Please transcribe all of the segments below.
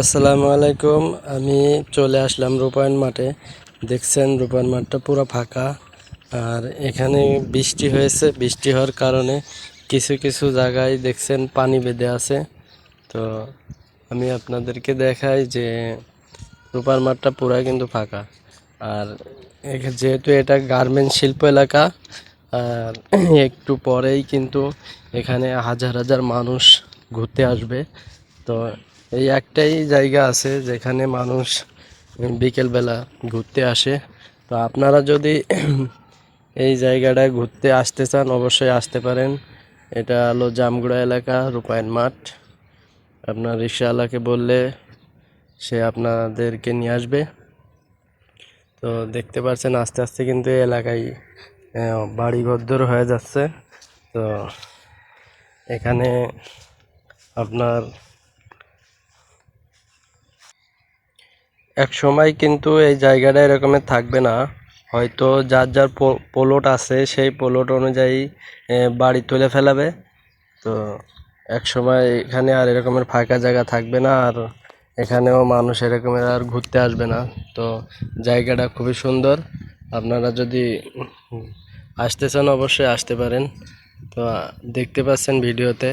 আসসালামু আলাইকুম। আমি চলে আসলাম রূপায়ণ মাঠে। দেখছেন, রূপায়ণ মাঠটা পুরো ফাঁকা। আর এখানে বৃষ্টি হয়েছে। বৃষ্টি হওয়ার কারণে কিছু কিছু জায়গায় দেখছেন পানি বেঁধে আছে। তো আমি আপনাদেরকে দেখাই যে রূপার মাঠটা পুরাই কিন্তু ফাঁকা। আর যেহেতু এটা গার্মেন্ট শিল্প এলাকা, আর একটু পরেই কিন্তু এখানে হাজার হাজার মানুষ ঘুরতে আসবে। তো এই একটাই জায়গা আছে যেখানে মানুষ বিকেলবেলা ঘুরতে আসে। তো আপনারা যদি এই জায়গাটায় ঘুরতে আসতে চান, অবশ্যই আসতে পারেন। এটা হলো জামগুড়া এলাকা, রূপায়ণ মাঠ। আপনার রিক্সাওয়ালাকে বললে সে আপনাদেরকে নিয়ে আসবে। তো দেখতে পাচ্ছেন আস্তে আস্তে কিন্তু এই এলাকায় বাড়ি ঘরদোর হয়ে যাচ্ছে। তো এখানে আপনার এক সময় কিন্তু এই জায়গাটা এরকমের থাকবে না। হয়তো যার যার পোলট আছে, সেই পোলট অনুযায়ী বাড়ি তুলে ফেলাবে। তো এক সময় এখানে আর এরকমের ফাঁকা জায়গা থাকবে না, আর এখানেও মানুষ এরকমের আর ঘুরতে আসবে না। তো জায়গাটা খুবই সুন্দর। আপনারা যদি আসতে চান, অবশ্যই আসতে পারেন। তো দেখতে পাচ্ছেন ভিডিওতে।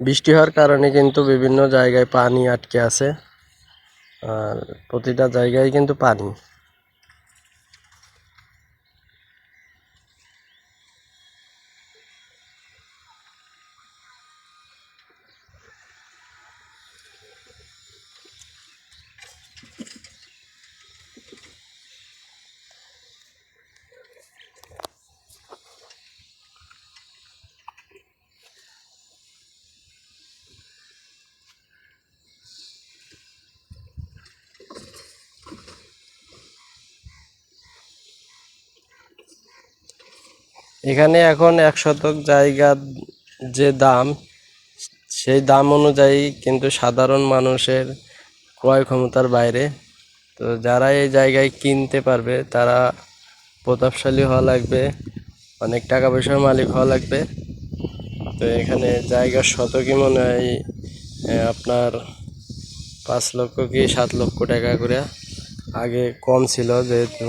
বৃষ্টি হওয়ার কারণে কিন্তু বিভিন্ন জায়গায় পানি আটকে আছে। আর প্রতিটা জায়গায় কিন্তু পানি। এখানে এখন এক শতক জায়গার যে দাম, সেই দাম অনুযায়ী কিন্তু সাধারণ মানুষের ক্রয় ক্ষমতার বাইরে। তো যারা এই জায়গায় কিনতে পারবে, তারা প্রতাপশালী হওয়া লাগবে, অনেক টাকা পয়সার মালিক হওয়া লাগবে। তো এখানে জায়গার শতকই মনে হয় আপনার পাঁচ লক্ষ কি সাত লক্ষ টাকা করে। আগে কম ছিল যেহেতু।